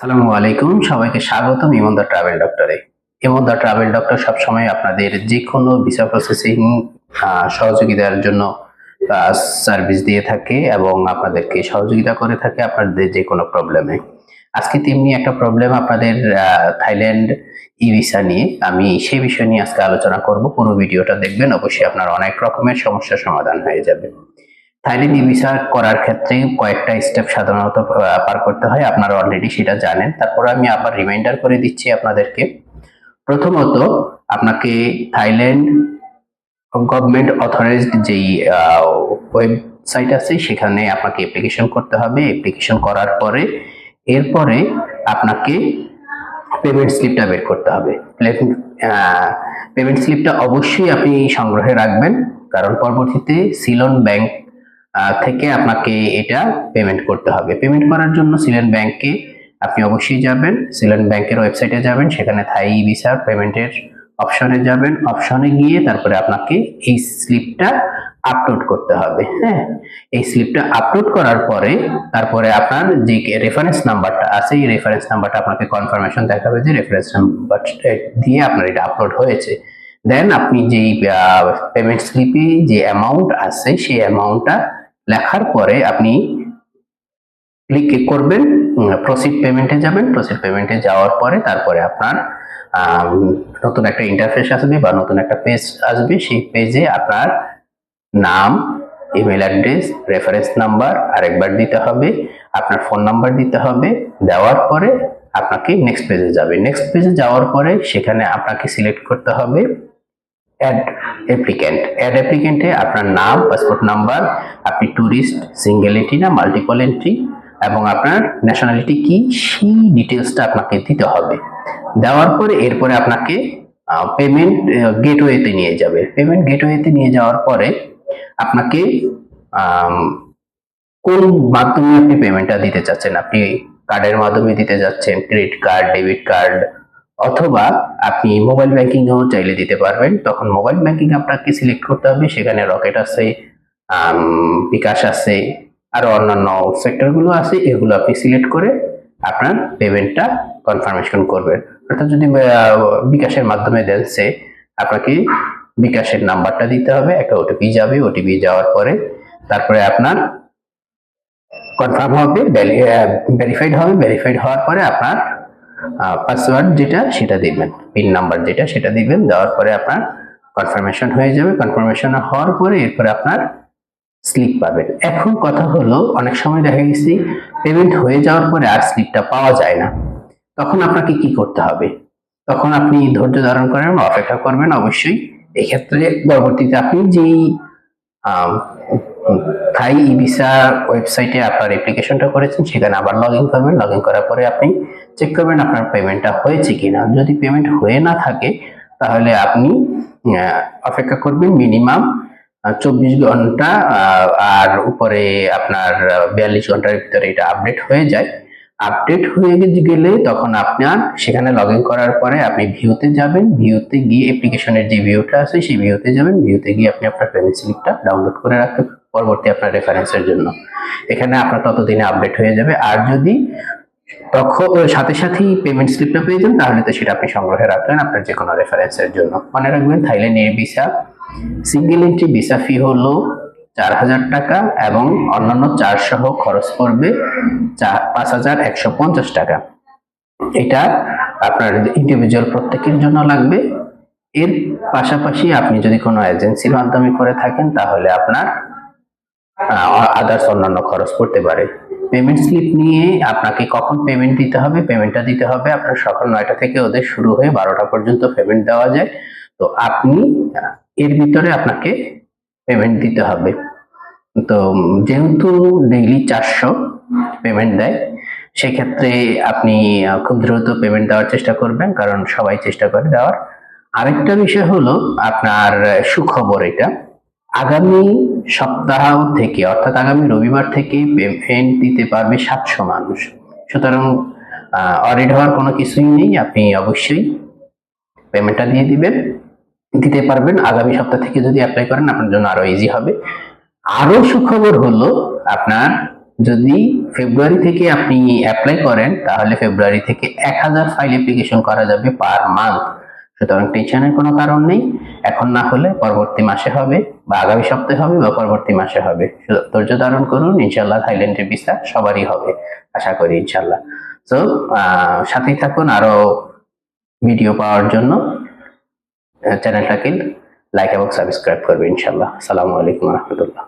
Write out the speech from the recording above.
আসসালামু আলাইকুম। সবাইকে স্বাগতম ইমন্দা ট্রাভেল ডক্টরে। ইমন্দা ট্রাভেল ডক্টর সবসময় আপনাদের যে কোনো ভিসা প্রসেসিং সহযোগিতার জন্য সার্ভিস দিয়ে থাকে এবং আপনাদেরকে সহযোগিতা করে থাকে আপনাদের যে কোনো প্রবলেমে। আজকে তেমনি একটা প্রবলেম আপনাদের থাইল্যান্ড ই ভিসা নিয়ে। আমি সেই বিষয় নিয়ে আজকে আলোচনা করব। পুরো ভিডিওটা দেখবেন, অবশ্যই আপনার অনেক রকমের সমস্যার সমাধান হয়ে যাবে। থাইল্যান্ড ভিসা করার ক্ষেত্রে কয়েকটা স্টেপ সাধারণত পার করতে হয়। আপনারা অলরেডি সেটা জানেন। তারপর আমি আবার রিমাইন্ডার করে দিচ্ছি আপনাদেরকে। প্রথমত, আপনাকে থাইল্যান্ড গভর্নমেন্ট অথরাইজড যেই ওয়েবসাইট আছে, সেখানে আপনাকে অ্যাপ্লিকেশন করতে হবে। অ্যাপ্লিকেশন করার পরে, এরপরে আপনাকে পেমেন্ট স্লিপটা বের করতে হবে। পেমেন্ট স্লিপটা অবশ্যই আপনি সংগ্রহে রাখবেন। কারণ পরবর্তীতে সিলন ব্যাংক থেকে আপনাকে এটা পেমেন্ট করতে হবে। পেমেন্ট করার জন্য সিলেন ব্যাংকে আপনি অবশ্যই যাবেন। সিলন ব্যাংকের ওয়েবসাইটে যাবেন, সেখানে থাই ভিসার পেমেন্টের অপশনে যাবেন। অপশনে গিয়ে তারপরে আপনাকে এই স্লিপটা আপলোড করতে হবে হ্যাঁ? এই স্লিপটা আপলোড করার পরে তারপরে আপনার যে রেফারেন্স নাম্বারটা আছে, এই রেফারেন্স নাম্বারটা আপনাকে কনফার্মেশন দেখাবে যে রেফারেন্স নাম্বার দিয়ে আপনার এটা আপলোড হয়েছে। দেন আপনি যেই পেমেন্ট স্লিপে যে অ্যামাউন্ট আছে, সেই অ্যামাউন্টটা লেখার পরে আপনি ক্লিক করবেন প্রসিড পেমেন্টে যাবেন। প্রসিড পেমেন্টে যাওয়ার পরে তারপরে আপনার নতুন একটা ইন্টারফেস আসবে বা নতুন একটা পেজ আসবে। সেই পেজে আপনার নাম ইমেল অ্যাড্রেস রেফারেন্স নাম্বার আরেকবার দিতে হবে, আপনার ফোন নাম্বার দিতে হবে। দেওয়ার পরে আপনাকে নেক্সট পেজে যাবে। নেক্সট পেজে যাওয়ার পরে সেখানে আপনাকে সিলেক্ট করতে হবে। অ্যাড অ্যাপ্লিক্যান্ট অ্যাড অ্যাপ্লিক্যান্টে আপনার নাম পাসপোর্ট নাম্বার আপনি ট্যুরিস্ট সিঙ্গেল এন্ট্রি না মাল্টিপল এন্ট্রি এবং আপনার ন্যাশনালিটি কি, সেই ডিটেলসটা আপনাকে দিতে হবে। দেওয়ার পরে এরপরে আপনাকে পেমেন্ট গেটওয়েতে নিয়ে যাবে। পেমেন্ট গেটওয়েতে নিয়ে যাওয়ার পরে আপনাকে কোন মাধ্যমে আপনি পেমেন্টটা দিতে চাচ্ছেন? আপনি কার্ডের মাধ্যমে দিতে যাচ্ছেন ক্রেডিট কার্ড ডেবিট কার্ড অথবা আপনি মোবাইল ব্যাংকিং এও চাইলে দিতে পারবেন। তখন মোবাইল ব্যাংকিং আপনাকে সিলেক্ট করতে হবে। সেখানে রকেট আছে বিকাশ আছে, আরও অন্যান্য সেক্টরগুলো আছে, এগুলো আপনি সিলেক্ট করে আপনার পেমেন্টটা কনফার্মেশন করবেন। অর্থাৎ যদি বিকাশের মাধ্যমে দেন সে, আপনাকে বিকাশের নাম্বারটা দিতে হবে, একটা ওটিপি যাবে। ওটিপি যাওয়ার পরে তারপরে আপনার কনফার্ম হবে ভেরিফাইড হবে। ভেরিফাইড হওয়ার পরে আপনার পাসওয়ার্ড যেটা, সেটা দিবেন পিন নাম্বার যেটা, সেটা দিবেন দেওয়ার পরে আপনার কনফার্মেশন হয়ে যাবে। কনফার্মেশন হওয়ার পরে এরপরে আপনার স্লিপ পাবেন। এখন কথা হলো, অনেক সময় দেখা গেছে পেমেন্ট হয়ে যাওয়ার পরে আর স্লিপটা পাওয়া যায় না। তখন আপনাকে কি করতে হবে? তখন আপনি ধৈর্য ধারণ করেন, অপেক্ষা করবেন। অবশ্যই এক্ষেত্রে পরবর্তীতে আপনি যেই থাই ই ভিসা ওয়েবসাইটে আপনার অ্যাপ্লিকেশনটা করেছেন, সেখানে আবার লগ ইন করবেন। লগ ইন করার পরে আপনি চেক করবেন আপনার পেমেন্টটা হয়েছে কিনা। যদি পেমেন্ট হয়ে না থাকে, তাহলে আপনি অপেক্ষা করবেন মিনিমাম চব্বিশ ঘণ্টা আর উপরে আপনার বিয়াল্লিশ ঘণ্টার ভিতরে এটা আপডেট হয়ে যায়। আপডেট হয়ে গেলে তখন আপনার সেখানে লগ ইন করার পরে আপনি ভিউতে যাবেন। ভিউতে গিয়ে অ্যাপ্লিকেশনের যে ভিউটা আছে, সেই ভিউতে যাবেন। ভিউতে গিয়ে আপনি আপনার পেমেন্ট স্লিপটা ডাউনলোড করে রাখতে পরবর্তী আপনার রেফারেন্সের জন্য। এখানে আপনার ততদিনে আপডেট হয়ে যাবে। আর যদি তখন সাথে সাথেই পেমেন্ট স্লিপটা পেয়ে যান, তাহলে তো সেটা আপনি সংগ্রহে রাখবেন আপনার যে কোনো রেফারেন্সের জন্য। মনে রাখবেন থাইল্যান্ড এর visa single entry visa fee হলো চার হাজার টাকা এবং অন্যান্য চার সহ খরচ পড়বে পাঁচ হাজার একশো পঞ্চাশ টাকা। এটা আপনার ইন্ডিভিজুয়াল প্রত্যেকের জন্য লাগবে। এর পাশাপাশি আপনি যদি কোনো এজেন্সির মাধ্যমে করে থাকেন, তাহলে আপনার আদার্স অন্যান্য খরচ পড়তে পারে। পেমেন্ট স্লিপ নিয়ে আপনাকে কখন পেমেন্ট দিতে হবে? পেমেন্টটা দিতে হবে আপনার সকাল নয়টা থেকে ওদের শুরু হয়ে বারোটা পর্যন্ত পেমেন্ট দেওয়া যায়। তো আপনি এর ভিতরে আপনাকে পেমেন্ট দিতে হবে। তো যেহেতু ডেইলি চারশো পেমেন্ট দেয়, সেক্ষেত্রে আপনি খুব দ্রুত পেমেন্ট দেওয়ার চেষ্টা করবেন, কারণ সবাই চেষ্টা করে দেওয়ার। আরেকটা বিষয় হলো আপনার সুখবর এটা। আগামী সপ্তাহ থেকে, অর্থাৎ আগামী রবিবার থেকে পেমেন্ট দিতে পারবে সাতশো মানুষ। সুতরাং অডিট হওয়ার কোনো কিছুই নেই। আপনি অবশ্যই পেমেন্টটা দিয়ে দিবেন, দিতে পারবেন। আগামী সপ্তাহ থেকে যদি অ্যাপ্লাই করেন, আপনার জন্য আরও ইজি হবে। আরও সুখবর হলো, আপনার যদি ফেব্রুয়ারি থেকে আপনি অ্যাপ্লাই করেন, তাহলে ফেব্রুয়ারি থেকে এক হাজার ফাইল অ্যাপ্লিকেশন করা যাবে পার মান্থ সুতরাং টেনশনের কোনো কারণ নেই। এখন না হলে পরবর্তী মাসে হবে বা আগামী সপ্তাহে হবে বা পরবর্তী মাসে হবে। ধৈর্য ধারণ করুন ইনশাল্লাহ থাইল্যান্ডের ভিসা সবারই হবে, আশা করি ইনশাল্লাহ তো সাথেই থাকুন আরও ভিডিও পাওয়ার জন্য। চ্যানেলটাকে লাইক এবং সাবস্ক্রাইব করবে ইনশাল্লাহ আসসালামু আলাইকুম রহমতুল্লাহ।